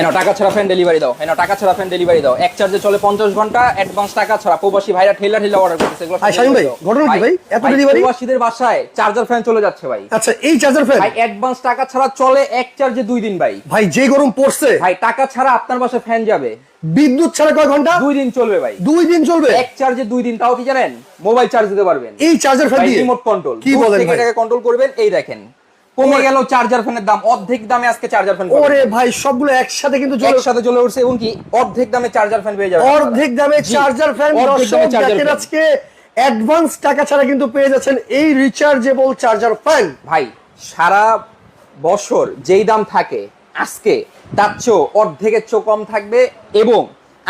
এনাও টাকা ছাড়া fan delivery দাও এনাও টাকা ছাড়া ফ্যান ডেলিভারি দাও। এক চার্জে চলে পঞ্চাশ ঘণ্টা অ্যাডভান্স টাকা ছাড়া। প্রবাসী ভাইরা ঠেলা ঠেলা অর্ডার করতেছে এগুলো ভাই, শামীম ভাই, ঘটনা কি ভাই? এত delivery? প্রবাসীদের বাসায় চার্জার ফ্যান চলে যাচ্ছে ভাই। আচ্ছা এই চার্জার ফ্যান ভাই অ্যাডভান্স টাকা ছাড়া চলে এক চার্জে দুই দিন ভাই। ভাই যে গরম পড়ছে। ভাই টাকা ছাড়া আপনার বাসায় ফ্যান যাবে। বিদ্যুৎ ছাড়া কয় ঘণ্টা? দুই দিন চলবে ভাই। দুই দিন চলবে? এক চার্জে দুই দিন তাও কি জানেন? মোবাইল চার্জ দিতে পারবেন। এই চার্জার ফ্যান দিয়ে? রিমোট কন্ট্রোল কি বলেন ভাই? এটাকে কন্ট্রোল করবেন এই দেখেন। কমে গেল চার্জার ফ্যানের দাম অর্ধেক দামে আজকে চার্জার ফ্যান ওরে ভাই সবগুলো একসাথে কিন্তু একসাথে চলে উঠছে এবং কি অর্ধেক দামে চার্জার ফ্যান পেয়ে যাবে। অর্ধেক দামে চার্জার ফ্যান দেখেন আজকে অ্যাডভান্স টাকা ছাড়া কিন্তু পেয়ে যাচ্ছেন এই রিচার্জেবল চার্জার ফ্যান ভাই সারা বছর যেই দাম থাকে আজকে তার চেয়েও অর্ধেকের চেয়েও কম থাকবে এবং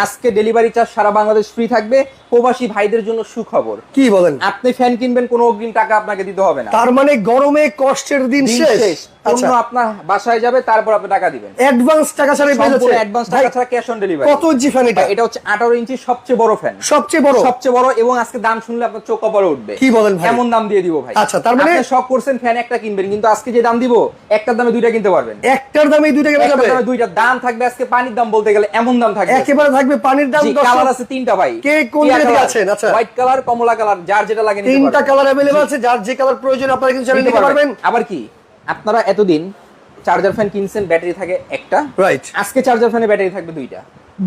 আজকে ডেলিভারি চার্জ সারা বাংলাদেশ ফ্রি থাকবে। প্রবাসী ভাইদের জন্য সুখবর। কি বলেন? আপনি ফ্যান কিনবেন কোনো অগ্রিম টাকা আপনাকে দিতে হবে না। তার মানে গরমে কষ্টের দিন শেষ। পণ্য আপনার বাসায় যাবে তারপর আপনি টাকা দিবেন। অ্যাডভান্স টাকা ছাড়া পেয়ে সম্পূর্ণ যাচ্ছে। অ্যাডভান্স টাকা ছাড়া ক্যাশ অন ডেলিভারি কত ইঞ্চি ফ্যান এটা? এটা হচ্ছে 18 ইঞ্চি সবচেয়ে বড় ফ্যান সবচেয়ে বড়? সবচেয়ে বড় এবং আজকে দাম শুনলে আপনার চোখ কপালে উঠবে। কি বলেন ভাই? এমন দাম দিয়ে দিব ভাই। আচ্ছা, তার মানে- আপনি শখ করছেন ফ্যান একটা কিনবেন কিন্তু আজকে যে দাম দিব একটার দামে দুইটা কিনতে পারবেন। একটার দামে দুইটা কেনা একটার যাবে দামে দুইটা। দাম থাকবে আজকে পানির দাম বলতে গেলে এমন দাম থাকবে। একেবারে থাকবে পানির দাম কালার আছে তিনটা ভাই। কে কোন আছেন? আচ্ছা। হোয়াইট কালার কমলা কালার যার যেটা লাগে নিতে তিনটা কালার অ্যাভেলেবল আছে যার যে কালার প্রয়োজন আপনারা কিন্তু নিতে নিতে পারবেন। আবার কি? আপনারা এতদিন চার্জার ফ্যান কিনছেন ব্যাটারি থাকে একটা। রাইট আজকে চার্জার ফ্যানে ব্যাটারি থাকবে দুইটা।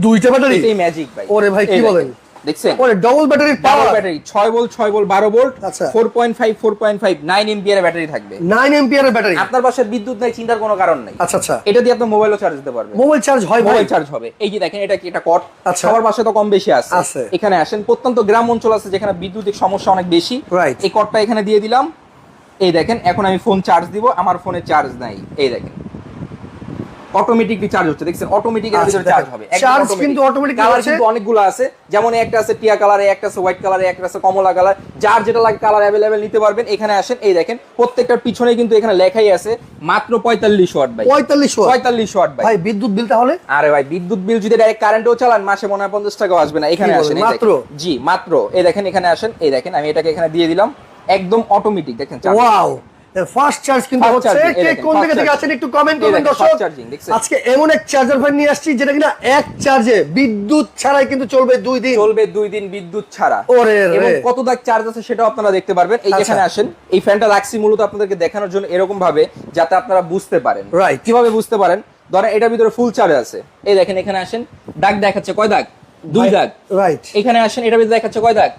দুইটা ব্যাটারি এটাই ম্যাজিক ভাই। ওরে ভাই, কি বলেন? দেখছেন? ওরে ডবল ব্যাটারির পাওয়ার ব্যাটারি ছয় ভোল্ট ছয় ভোল্ট বারো ভোল্ট আচ্ছা। Four point five four point five nine ampere battery থাকবে। 9 এম্পিয়ারের ব্যাটারি আপনার বাসায় বিদ্যুৎ নাই চিন্তার কোনো কারণ নাই। আচ্ছা আচ্ছা। এটা দিয়ে আপনি মোবাইলও চার্জ দিতে পারবেন। মোবাইল চার্জ হয় মোবাইল চার্জ হবে। এই যে দেখেন এটা কি এটা কট আচ্ছা। সবার বাসায় তো কম বেশি আছে। আছে। এখানে আসেন। প্রত্যন্ত গ্রাম অঞ্চল আছে যেখানে বিদ্যুতিক সমস্যা অনেক বেশি. এই কটটা এখানে দিয়ে দিলাম। এই দেখেন এখন আমি ফোন চার্জ দিব আমার ফোনে চার্জ নাই। এই দেখেন। অটোমেটিকলি চার্জ হচ্ছে দেখছেন? অটোমেটিক এর আচ্ছা, ভিতরে চার্জ হবে automatic। কিন্তু automatic কালার কিন্তু অনেকগুলো আছে। যেমন একটা আছে টিয়া কালারে একটা আছে হোয়াইট কালারে একটা আছে কমলা কালার যার যেটা লাগে কালার অ্যাভেলেবেল নিতে পারবেন। এখানে আসেন এই দেখেন প্রত্যেকটার পিছনে কিন্তু এখানে লেখাই আছে মাত্র পঁয়তাল্লিশ ওয়াট ভাই। 45 ওয়াট। পঁয়তাল্লিশ ওয়াট ভাই। ভাই বিদ্যুৎ বিল তাহলে? আরে ভাই বিদ্যুৎ বিল যদি ডাইরেক্ট কারেন্টও চালান মাসে মনে হয় পঞ্চাশ টাকাও আসবে না। এখানে আসেন মাত্র? জি মাত্র। এই দেখেন এখানে আসেন এই দেখেন আমি এটাকে এখানে দিয়ে দিলাম। একদম অটোমেটিক দেখেন ওয়াও ফাস্ট চার্জ কিন্তু হচ্ছে। কে কোন fast থেকে আছেন একটু কমেন্ট করবেন দর্শক? fast charging, দেখছেন? আজকে এমন এক চার্জার ফ্যান নিয়ে আসছি যেটা কিনা এক চার্জে বিদ্যুৎ ছাড়াই কিন্তু চলবে দুই দিন। চলবে দুই দিন বিদ্যুৎ ছাড়া। ওরে এবং কত দাগ চার্জ আছে সেটাও আপনারা দেখতে পারবেন। এই আচ্ছা। যেখানে আসেন এই ফ্যানটা রাখছি মূলত আপনাদেরকে দেখানোর জন্য এরকম ভাবে যাতে আপনারা বুঝতে পারেন. কীভাবে বুঝতে পারেন? ধরেন এটার ভিতরে ফুল চার্জ আছে। এই দেখেন এখানে আসেন দাগ দেখাচ্ছে কয় দাগ? দুই দাগ। রাইট এখানে আসেন এটার ভিতরে দেখাচ্ছে কয় দাগ?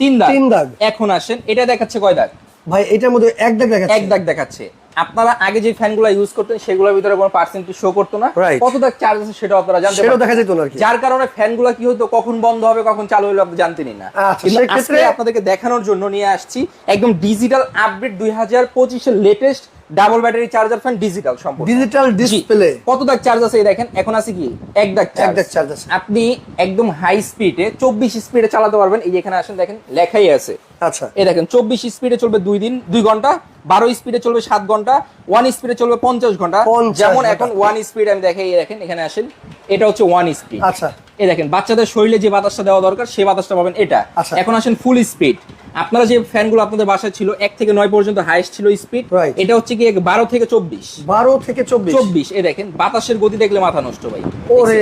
তিন দাগ। তিন দাগ। এখন আসেন এটা দেখাচ্ছে কয় দাগ? ভাই এটার মধ্যে এক দাগ দেখাচ্ছে। এক দাগ দেখাচ্ছে। আপনারা আগে যে ফ্যানগুলো ইউজ করতেন সেগুলোর ভিতরে কোনো পার্সেন্টেজ শো করতো না। কত দাগ চার্জ আছে সেটাও আপনারা জানতে সেটাও দেখা যেত না যার কারণে ফ্যানগুলো কি হতো কখন বন্ধ হবে কখন চালু হলো আপনি জানতেনই না। আচ্ছা, কিন্তু সেক্ষেত্রে- আজকে আপনাদেরকে দেখানোর জন্য নিয়ে আসছি একদম ডিজিটাল আপডেট দুই হাজার পঁচিশের latest double battery charger fan digital সম্পূর্ণ। ডিজিটাল ডিসপ্লে কত দাগ চার্জ আছে এই দেখেন? এখন আছে কি? এক দাগ এক দাগ charge আছে। আপনি একদম হাই স্পিডে চব্বিশ স্পিডে চালাতে পারবেন। এই যে এখানে আসেন দেখেন লেখাই আছে। আচ্ছা। এই দেখেন চব্বিশ স্পিডে চলবে দুই দিন দুই ঘণ্টা বারো স্পিডে চলবে সাত ঘণ্টা ওয়ান স্পিডে চলবে পঞ্চাশ ঘণ্টা। যেমন এখন ওয়ান স্পিড আমি দেখাই এই দেখেন এখানে আসেন এটা হচ্ছে ওয়ান স্পিড আচ্ছা। এই দেখেন বাচ্চাদের শরীরে যে বাতাসটা দেওয়া দরকার সেই বাতাসটা পাবেন এটা। আচ্ছা। এখন আসেন ফুল স্পিড আপনারা যে ফ্যানগুলো আপনাদের বাসায় ছিল এক থেকে নয় পর্যন্ত হাইস্ট ছিল স্পিড এটা হচ্ছে কি বারো থেকে চব্বিশ। বারো থেকে চব্বিশ। চব্বিশ এই দেখেন বাতাসের গতি দেখলে মাথা নষ্ট ভাই। ওরে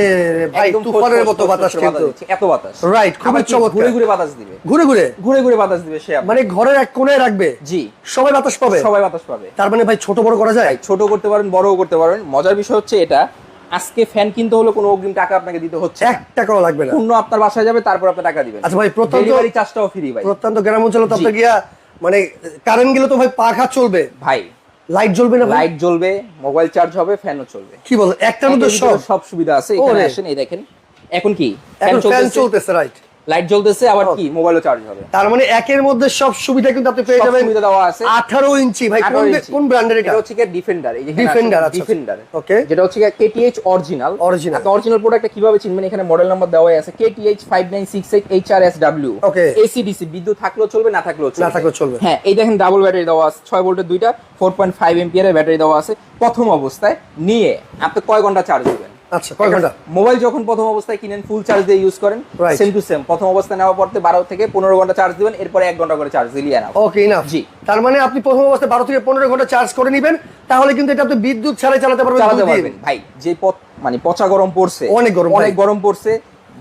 ভাই তুফানের মতো বাতাস এত বাতাস। Right, খুবই চমৎকার। ঘুরে ঘুরে বাতাস দিবে। ঘুরে ঘুরে? ঘুরে ঘুরে বাতাস দিবে সে মানে ঘরের এক কোণে রাখবে? জি। সবাই বাতাস পাবে? সবাই বাতাস পাবে। তার মানে ভাই ছোট বড় করা যায়? ছোট করতে পারেন বড়ও করতে পারেন। মজার বিষয় হচ্ছে এটা আজকে ফ্যান কিনতে হলে কোনো অগ্রিম টাকা আপনাকে দিতে হচ্ছে এক টাকাও লাগবে না। পণ্য আপনার বাসায় যাবে তারপর আপনি টাকা দিবেন। আচ্ছা ভাই, প্রত্যন্ত- ডেলিভারি চার্জটাও ফ্রি ভাই। প্রত্যন্ত গ্রাম অঞ্চলে তো। আপনার গিয়া মানে কারেন্ট গেলে তো ভাই পাখা চলবে। ভাই লাইট জ্বলবে না লাইট জ্বলবে মোবাইল চার্জ হবে ফ্যানও চলবে। কি বল একটার মধ্যে সব? সব সুবিধা আছে এখানে আসেন এই দেখেন। এখন কি? ফ্যান চলতেছে? রাইট লাইট জ্বলতেছে আবার কি? মোবাইলও চার্জ হবে। তার মানে একের মধ্যে সব সুবিধা কিন্তু আপনি পেয়ে যাবেন। সুবিধা দেওয়া আছে। আঠারো ইঞ্চি ভাই কোন কোন ব্র্যান্ডের এটা হচ্ছে কি ডিফেন্ডার এই যে Defender, আচ্ছা, ডিফেন্ডার okay. যেটা হচ্ছে কেটিএইচ অরিজিনাল. আপনি অরিজিনাল প্রোডাক্টটা কীভাবে চিনবেন? এখানে মডেল নাম্বার দেওয়াই আছে KTH 5968 HRSW Okay. AC DC বিদ্যুৎ থাকলেও চলবে না থাকলেও চলবে। না থাকলেও চলবে। হ্যাঁ এই দেখেন ডাবল ব্যাটারি দেওয়া আছে 6 ভোল্টের দুইটা 4.5 এম্পিয়ারের ব্যাটারি দেওয়া আছে। প্রথম অবস্থায় নিয়ে আপনি কয় ঘণ্টা চার্জ দিবেন? আচ্ছা কয় ঘণ্টা? মোবাইল যখন প্রথম অবস্থায় কিনেন ফুল চার্জ দিয়ে ইউজ করেন সেম টু সেম প্রথম অবস্থায় নেওয়ার পর বারো থেকে পনেরো ঘণ্টা চার্জ দিবেন এরপরে এক ঘণ্টা করে চার্জ ওকে জি। তার মানে আপনি প্রথম অবস্থায় বারো থেকে পনেরো ঘণ্টা চার্জ করে নেবেন তাহলে কিন্তু এটা আপনি বিদ্যুৎ ছাড়াই চালাতে পারবেন চালাতে পারবেন। ভাই যে পথ মানে পচা গরম পড়ছে অনেক গরম অনেক গরম পড়ছে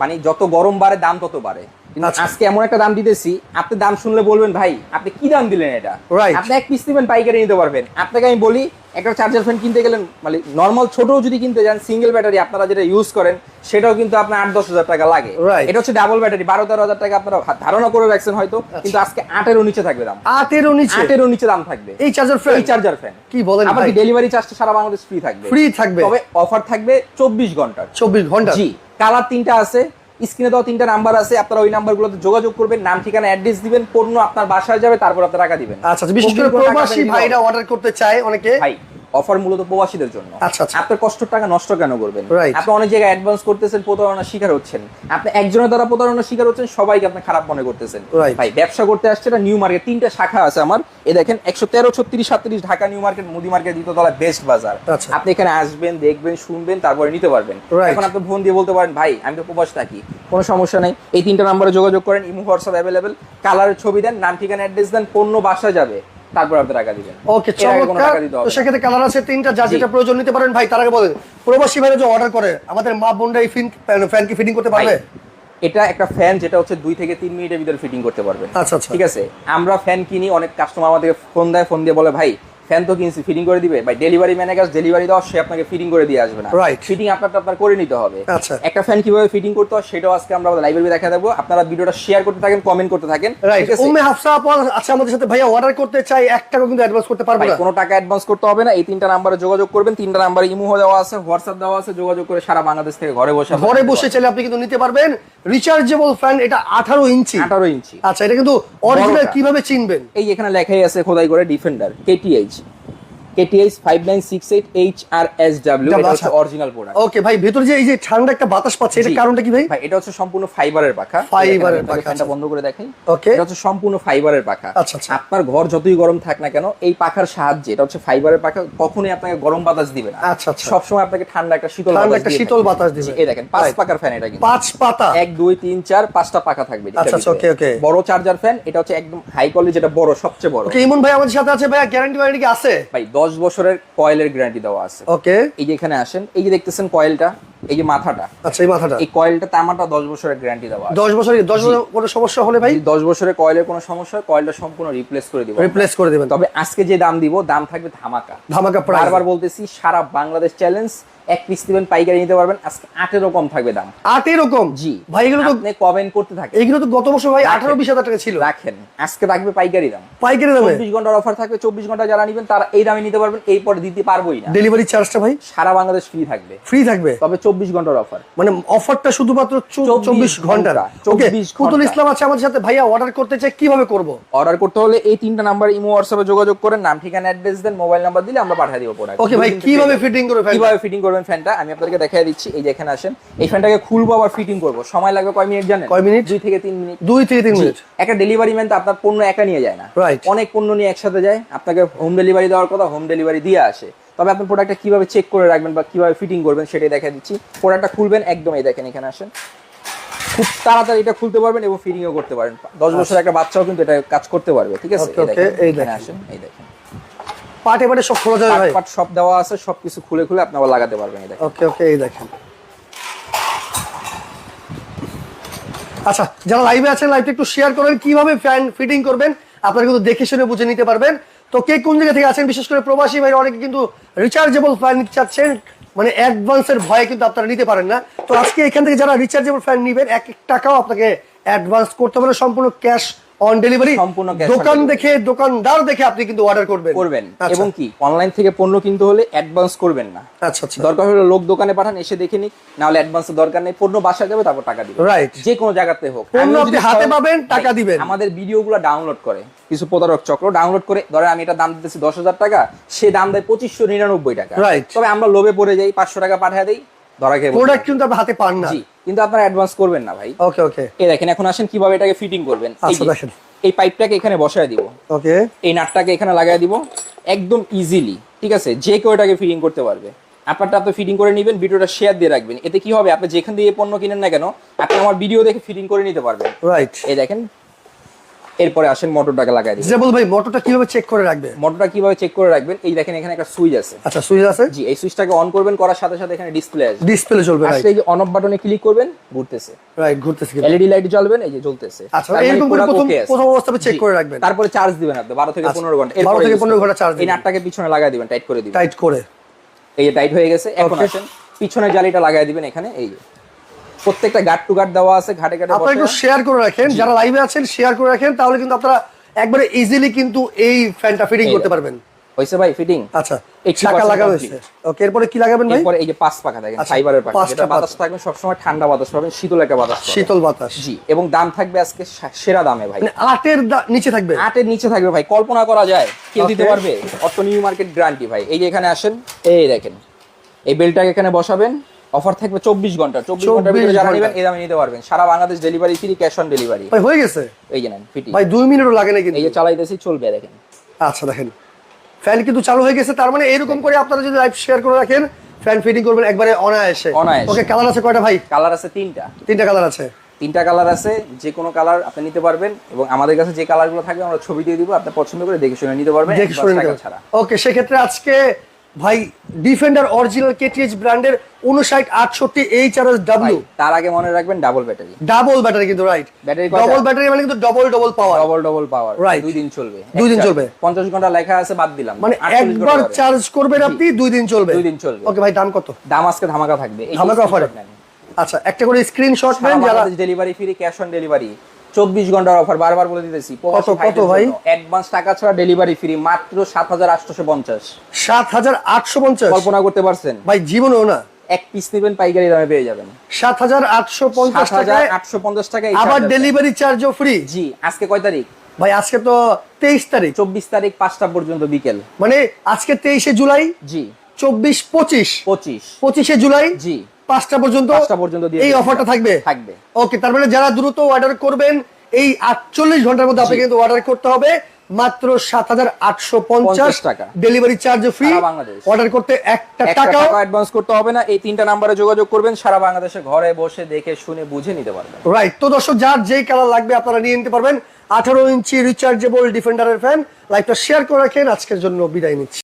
মানে যত গরম বাড়ে দাম তত বাড়ে। আচ্ছা। আজকে এমন একটা দাম দিতেছি আপনি দাম শুনলে বলবেন ভাই আপনি কি দাম দিলেন এটা. আপনি এক পিস নেবেন পাইকারি নিতে পারবেন। আপনাকে আমি বলি একটা চার্জার ফ্যান কিনতে গেলেন মানে নর্মাল ছোটও যদি কিনতে যান সিঙ্গেল ব্যাটারি আপনারা যেটা ইউজ করেন সেটাও কিন্তু আপনার আট দশ হাজার টাকা লাগে। এটা হচ্ছে ডাবল ব্যাটারি বারো তেরো হাজার টাকা আপনারা ধারণা করে রাখছেন হয়তো কিন্তু আজকে আটেরও নিচে থাকবে দাম। আটেরও নিচে? আটেরও নিচে দাম থাকবে। এই চার্জার ফ্যান এই চার্জার ফ্যান কি বলেন আবার? কি ডেলিভারি চার্জটা সারা বাংলাদেশ ফ্রি থাকবে। ফ্রি থাকবে। তবে অফার থাকবে চব্বিশ ঘণ্টা চব্বিশ ঘণ্টা জি। কালার তিনটা আছে স্ক্রিনে দেওয়া তিনটা নাম্বার আছে আপনারা ওই নাম্বারগুলোতে যোগাযোগ করবেন নাম ঠিকানা অ্যাড্রেস দিবেন পণ্য আপনার বাসায় যাবে তারপর আপনার টাকা দিবেন। আচ্ছা আচ্ছা, বিশেষ করে প্রবাসী ভাইরা অর্ডার করতে চায় অনেকে। ভাই অফার মূলত প্রবাসীদের জন্য। আচ্ছা, আচ্ছা। আপনার কষ্টের টাকা নষ্ট কেন করবেন? আপনি অনেক জায়গায় অ্যাডভান্স করতেছেন প্রতারণার শিকার হচ্ছেন। আপনি একজনের দ্বারা প্রতারণার শিকার হচ্ছেন সবাইকে আপনি খারাপ মনে করতেছেন। ভাই ব্যবসা করতে আসছে এটা নিউ মার্কেট তিনটা শাখা আছে আমার। এ দেখেন একশো তেরো ছত্রিশ সাতত্রিশ ঢাকা নিউ মার্কেট মুদি মার্কেট দ্বিতীয়তলা বেস্ট বাজার। আচ্ছা। আপনি এখানে আসবেন দেখবেন শুনবেন তারপরে নিতে পারবেন। এখন আপনি ফোন দিয়ে বলতে পারেন ভাই আমি তো প্রবাস থাকি কোনো সমস্যা নেই। এই তিনটা নাম্বারে যোগাযোগ করেন ইমো হোয়াটসঅ্যাপ অ্যাভেলেবেল কালারের ছবি দেন নাম ঠিকানা অ্যাড্রেস দেন পণ্য বাসায় যাবে। তারপর আপনি টাকা দিবেন। ওকে চমৎকার। তো সেক্ষেত্রে কালার আছে তিনটা যা যেটা প্রয়োজন নিতে পারেন। ভাই তার আগে বলেন প্রবাসী ভাইরা যে অর্ডার করে আমাদের মা বোনরা এই ফিন ফ্যান কি ফিটিং করতে পারবে? এটা একটা ফ্যান যেটা হচ্ছে দুই থেকে তিন মিনিটের ভিতরে ফিটিং করতে পারবে। আচ্ছা, আচ্ছা। ঠিক আছে? আমরা ফ্যান কিনি অনেক কাস্টমার আমাদের ফোন দেয় ফোন দিয়ে বলে ভাই ফ্যান তো কিনছি ফিটিং করে দিবে। ভাই ডেলিভারি ম্যানের কাছে ডেলিভারি দেওয়া সে আপনাকে ফিটিং করে দিয়ে আসবে না। Right. ফিটিং আপনারটা আপনার করে নিতে হবে। আচ্ছা। একটা ফ্যান কীভাবে ফিটিং করতে হয় সেটাও আজকে আমরা লাইব্রেরি দেখা দেবো। আপনারা ভিডিওটা শেয়ার করতে থাকেন কমেন্ট করতে থাকেন। রাইট ঠিক আছে? উম্মে হাফসা আপু আছে আমাদের সাথে। ভাইয়া অর্ডার করতে চাই এক টাকা কিন্তু অ্যাডভান্স করতে পারবে না। কোনো টাকা অ্যাডভান্স করতে হবে না। এই তিনটা নাম্বারে যোগাযোগ করবেন। তিনটা নাম্বারে ইমো দেওয়া আছে হোয়াটসঅ্যাপ দেওয়া আছে। যোগাযোগ করে সারা বাংলাদেশ থেকে ঘরে বসে ঘরে বসে চাইলে আপনি কিন্তু নিতে পারবেন। রিচার্জেবল ফ্যান এটা আঠারো ইঞ্চি। আঠারো ইঞ্চি। আচ্ছা এটা কিন্তু অরিজিনাল কীভাবে চিনবেন? এই এখানে লেখাই আছে খোদাই করে defender KTH friends. KTH five nine six eight H R S W এটা হচ্ছে আচ্ছা। অরিজিনাল প্রোডাক্ট ওকে ভাই ভেতরে যে এই যে ঠান্ডা একটা বাতাস পাচ্ছে এটা কারণটা কি ভাই ভাই এটা হচ্ছে সম্পূর্ণ ফাইবারের পাখা ফাইবারের পাখা, ফ্যানটা আচ্ছা। বন্ধ করে দেখাই ওকে এটা হচ্ছে সম্পূর্ণ ফাইবারের পাখা আচ্ছা, আচ্ছা। আপনার ঘর যতই গরম থাক না কেন এই পাখার সাহায্যে এটা হচ্ছে ফাইবারের পাখা কখনোই আপনাকে গরম বাতাস দিবে না আচ্ছা, আচ্ছা। সবসময় আপনাকে ঠান্ডা একটা শীতল ঠান্ডা বাতাস একটা শীতল বাতাস দিবে। এই দেখেন পাঁচ. পাকার ফ্যান এটা কিন্তু পাঁচ পাতা এক দুই তিন চার পাঁচটা পাখা থাকবে আচ্ছা, আচ্ছা, ভিতরে। okay, okay. বড় চার্জার ফ্যান এটা হচ্ছে একদম হাই কোয়ালিটি যেটা বড় সবচেয়ে বড় ওকে ইমন ভাই আমাদের সাথে আছে ভাইয়া গ্যারান্টি ওয়ারেন্টি কি আছে ভাই দশ বছরের কয়েলের গ্যারান্টি দেওয়া আছে। ওকে এই যে এখানে আসেন এই যে দেখতেছেন কয়েলটা এই যে মাথাটা। আচ্ছা এই মাথাটা। এই কয়েলটা তামাটা দশ বছরের গ্যারান্টি দেওয়া দশ বছরের দশ বছর কোনো সমস্যা হলে ভাই? দশ বছরের কয়েলের কোনো সমস্যা হয় কয়েলটা সম্পূর্ণ রিপ্লেস করে দিব রিপ্লেস করে দেবেন। তবে আজকে যে দাম দিব দাম থাকবে ধামাকা। ধামাকা প্রাইস বারবার বলতেছি সারা বাংলাদেশ চ্যালেঞ্জ এক পিস দিবেন পাইকারি নিতে পারবেন। আজকে আটেরও কম থাকবে দাম। আট এরকম জি। ভাই এগুলো তো আপনি কমেন্ট করতে থাকেন। এইগুলো তো গত বছর ভাই। আঠারো বিশ হাজার টাকা ছিল। রাখেন। আজকে থাকবে পাইকারি দাম। পাইকারি দামে? চব্বিশ ঘণ্টার অফার থাকবে চব্বিশ ঘণ্টা যারা নিবেন তারা এই দামে নিতে পারবেন। এই পরে দিতে পারবোই না। ডেলিভারি চার্জটা ভাই? সারা বাংলাদেশ ফ্রি থাকবে। ফ্রি থাকবে? তবে চব্বিশ ঘণ্টার অফার মানে অফারটা শুধুমাত্র চব্বিশ 24 ঘণ্টার ঘণ্টা, ওকে 24 পুতুল ঘণ্টা। ইসলাম আছে আমাদের সাথে। ভাইয়া অর্ডার করতে চাই কীভাবে করব? অর্ডার করতে হলে এই তিনটা নাম্বার ইমো হোয়াটসঅ্যাপে যোগাযোগ করেন। নাম ঠিকানা অ্যাড্রেস দেন মোবাইল নাম্বার দিলে আমরা পাঠিয়ে দিব প্রোডাক্ট ওকে ভাই কীভাবে ফিটিং করে ফেলবেন? কীভাবে ফিটিং করবেন ফ্যানটা আমি আপনাদেরকে দেখাই দিচ্ছি এই যে এখানে আসেন। এই ফ্যানটাকে খুলবো আবার ফিটিং করব। সময় লাগবে কয় মিনিট জানেন? কয় মিনিট? দুই থেকে তিন মিনিট। দুই থেকে তিন মিনিট। একটা ডেলিভারি ম্যান তো আপনার পণ্য একা নিয়ে যায় না. অনেক পণ্য নিয়ে একসাথে যায়। আপনাকে হোম ডেলিভারি দেওয়ার কথা হোম ডেলিভারি দিয়ে আসে। তবে আপনি প্রোডাক্টটা কীভাবে চেক করে রাখবেন বা কীভাবে ফিটিং করবেন সেটাই দেখা দিচ্ছি। প্রোডাক্টটা খুলবেন একদম এই দেখেন এখানে আসেন। খুব তাড়াতাড়ি এটা খুলতে পারবেন এবং ফিটিংও করতে পারেন। দশ বছরের একটা বাচ্চাও কিন্তু এটা কাজ করতে পারবে ঠিক আছে? এই দেখেন। আসেন এই দেখেন। পাটে পাটে সব খোলা যাবে ভাই? পাট সব দেওয়া আছে সবকিছু খুলে খুলে আপনি আবার লাগাতে পারবেন এই দেখেন। ওকে ওকে এই দেখেন। আচ্ছা যারা লাইভে আছেন লাইভটা একটু শেয়ার করেন কীভাবে ফ্যান ফিটিং করবেন আপনারা কিন্তু দেখে শুনে বুঝে নিতে পারবেন। তো কে কোন জায়গা থেকে আছেন বিশেষ করে প্রবাসী ভাই অনেকে কিন্তু রিচার্জেবল ফ্যান চাচ্ছেন মানে অ্যাডভান্সের ভয়ে কিন্তু আপনারা নিতে পারেন না। তো আজকে এখান থেকে যারা রিচার্জেবল ফ্যান নেবেন এক এক টাকাও আপনাকে অ্যাডভান্স করতে না, সম্পূর্ণ ক্যাশ অন ডেলিভারি সম্পূর্ণ দোকান দেখে দোকানদার দেখে আপনি কিন্তু অর্ডার করবেন। করবেন। আচ্ছা। এবং কি অনলাইন থেকে পণ্য কিনতে হলে অ্যাডভান্স করবেন না। আচ্ছা আচ্ছা। দরকার হলে লোক দোকানে পাঠান এসে দেখে নিক না হলে অ্যাডভান্সের দরকার নেই। পণ্য বাসা যাবে তারপর টাকা দিবেন। Right. যে কোনো জায়গাতে হোক। পণ্য আপনি হাতে পাবেন, টাকা দিবেন। আমাদের ভিডিওগুলো ডাউনলোড করে কিছু প্রতারক চক্র ডাউনলোড করে ধরে আমি এটা দাম দিতেছি দশ হাজার টাকা সে দাম দেয় পঁচিশশো নিরানব্বই টাকা. তবে আমরা লোভে পড়ে যাই পাঁচশো টাকা পাঠিয়ে দেই ধরা খেয়ে প্রোডাক্ট কিন্তু আপনি হাতে পান না। কিন্তু আপনারা অ্যাডভান্স করবেন না ভাই। ওকে ওকে এই দেখেন এখন আসেন কীভাবে এটাকে ফিটিং করবেন। এই আচ্ছা, পাইপটাকে এখানে বসায় দিব। ওকে এই নাটটাকে এখানে লাগাই দিব একদম ইজিলি ঠিক আছে? যে কেউ এটাকে ফিটিং করতে পারবে। আপনারটা আপনি ফিটিং করে নেবেন ভিডিওটা শেয়ার দিয়ে রাখবেন। এতে কি হবে? আপনি যেখান দিয়ে পণ্য কিনেন না কেন আপনি আমার ভিডিও দেখে ফিটিং করে নিতে পারবেন। রাইট এই দেখেন এরপরে আসেন মোটরটাকে লাগাই দিবেন। ডিজেবল ভাই মোটরটা কীভাবে চেক করে রাখবে? মোটরটা কীভাবে চেক করে রাখবেন? এই দেখেন এখানে একটা সুইচ আছে। আচ্ছা সুইচ আছে? জি এই সুইচটাকে অন করবেন করার সাথে সাথে এখানে ডিসপ্লে আসবে। ডিসপ্লে চলবে রাইট এই যে অন অফ বাটনে ক্লিক করবেন ঘুরতেছে। রাইট ঘুরতেছে কিন্তু। এলইডি লাইট জ্বলবেন এই যে জ্বলতেছে। আচ্ছা, মানে এরকম করে প্রথম- প্রথম check জি। করে রাখবেন। তারপরে চার্জ দিবেন আপনি 12 থেকে আচ্ছা, 15 ঘণ্টা 12 থেকে 15 ঘণ্টা এই দিবেন। নাটটাকে পিছনে লাগাই দিবেন টাইট করে দিবেন। টাইট করে। এই যে টাইট হয়ে গেছে এখন আসেন। পিছনে জালিটা লাগাই দিবেন এখানে এই যে। প্রত্যেকটা গাট টু গাট দেওয়া আছে ঘাটে ঘাটে আপনারা একটু শেয়ার করে রাখেন যারা লাইভে আছেন শেয়ার করে রাখেন তাহলে কিন্তু আপনারা একবারে ইজিলি কিন্তু এই ফ্যানটা ফিটিং করতে পারবেন। হইছে ভাই ফিটিং আচ্ছা 80% চাকা হয়েছে। ওকে এরপরে কি লাগাবেন ভাই? এরপরে এই যে পাঁচ পাখা দেখেন আচ্ছা, ফাইবারের পাখা। যেটা বাতাস। থাকবে সবসময় ঠান্ডা বাতাস পাবেন শীতল একটা বাতাস শীতল বাতাস। জি এবং দাম থাকবে আজকে সেরা দামে ভাই। মানে আটের নিচে থাকবে? আটের নিচে থাকবে ভাই কল্পনা করা যায়। কেউ দিতে পারবে? অটো নিউ মার্কেট গ্যারান্টি ভাই। এই যে এখানে আসেন এই দেখেন। এই বেলটাকে এখানে বসাবেন। অফার থাকবে চব্বিশ ঘণ্টা। চব্বিশ ঘণ্টার ভিতরে যারা নেবেন এই দামে নিতে পারবেন। সারা Bangladesh delivery free cash on delivery ভাই হয়ে গেছে? এই যে নেন ফিটি ভাই দুই মিনিটও লাগে না কিন্তু। এই যে চালাইতেছি চলবে দেখেন। আচ্ছা দেখেন। ফ্যান কিন্তু চালু হয়ে গেছে তার মানে এরকম করে আপনারা যদি লাইভ শেয়ার করে রাখেন ফ্যান ফিটিং করবেন একবারে অনায়াসে। অনায়াসে। ওকে কালার আছে কয়টা ভাই? কালার আছে তিনটা। তিনটা কালার আছে। তিনটা কালার আছে যে কোনো কালার আপনি নিতে পারবেন এবং আমাদের কাছে যে কালারগুলো থাকবে আমরা ছবি দিয়ে দিব আপনি পছন্দ করে দেখে শুনে নিতে পারবেন দেখে শুনে ছাড়া। ওকে সেক্ষেত্রে আজকে ভাই ডিফেন্ডার অরিজিনাল কেটিএইচ ব্র্যান্ডের উনষাট আটষট্টি এইচ আর এস ডাব্লিউ তার আগে মনে রাখবেন ডাবল ব্যাটারি ডাবল ব্যাটারি কিন্তু রাইট ব্যাটারি? ডবল ব্যাটারি মানে কিন্তু double double power double double power Right. দুই দিন চলবে। দুই দিন চলবে। পঞ্চাশ ঘণ্টা লেখা আছে বাদ দিলাম। মানে একবার। চার্জ করবেন আপনি দুই দিন চলবে। দুই দিন চলবে। ওকে ভাই দাম কত? দাম আজকে ধামাকা থাকবে। ধামাকা অফারে। আচ্ছা একটা করে স্ক্রিনশট নেন যারা delivery free cash on delivery চব্বিশ ঘণ্টার অফার বারবার বলে দিতেছি কত, কত ভাই? অ্যাডভান্স টাকা ছাড়া ডেলিভারি ফ্রি মাত্র সাত হাজার আটশোশো পঞ্চাশ। সাত হাজার আটশো পঞ্চাশ? কল্পনা করতে পারছেন? ভাই জীবনেও না। এক পিস নেবেন পাইকারি দামে পেয়ে যাবেন। সাত হাজার আটশো পঞ্চাশ টাকায় আটশো পঞ্চাশ টাকায় আবার ডেলিভারি চার্জও ফ্রি জি আজকে কয় তারিখ? ভাই আজকে তো তেইশ তারিখ। চব্বিশ তারিখ পাঁচটা পর্যন্ত বিকেল। মানে আজকে তেইশে জুলাই? জি। চব্বিশ পঁচিশ? পঁচিশ। পঁচিশে জুলাই? জি। পাঁচটা পর্যন্ত পাঁচটা পর্যন্ত এই অফারটা থাকবে? থাকবে। ওকে তার মানে যারা দ্রুত অর্ডার করবেন এই আটচল্লিশ ঘণ্টার মধ্যে আপনাকে কিন্তু অর্ডার করতে হবে মাত্র সাত হাজার আটশো পঞ্চাশ টাকা। Delivery charge free Bangladesh. Order করতে একটা একটা টাকা অ্যাডভান্স করতে হবে না এই তিনটা নাম্বারে যোগাযোগ করবেন সারা বাংলাদেশে ঘরে বসে দেখে শুনে বুঝে নিতে পারবেন। রাইট তো দর্শক যার যেই কালার লাগবে আপনারা নিয়ে নিতে পারবেন। আঠারো ইঞ্চি রিচার্জেবল ডিফেন্ডারের ফ্যান লাইভটা শেয়ার করে রাখেন আজকের জন্য বিদায় নিচ্ছি।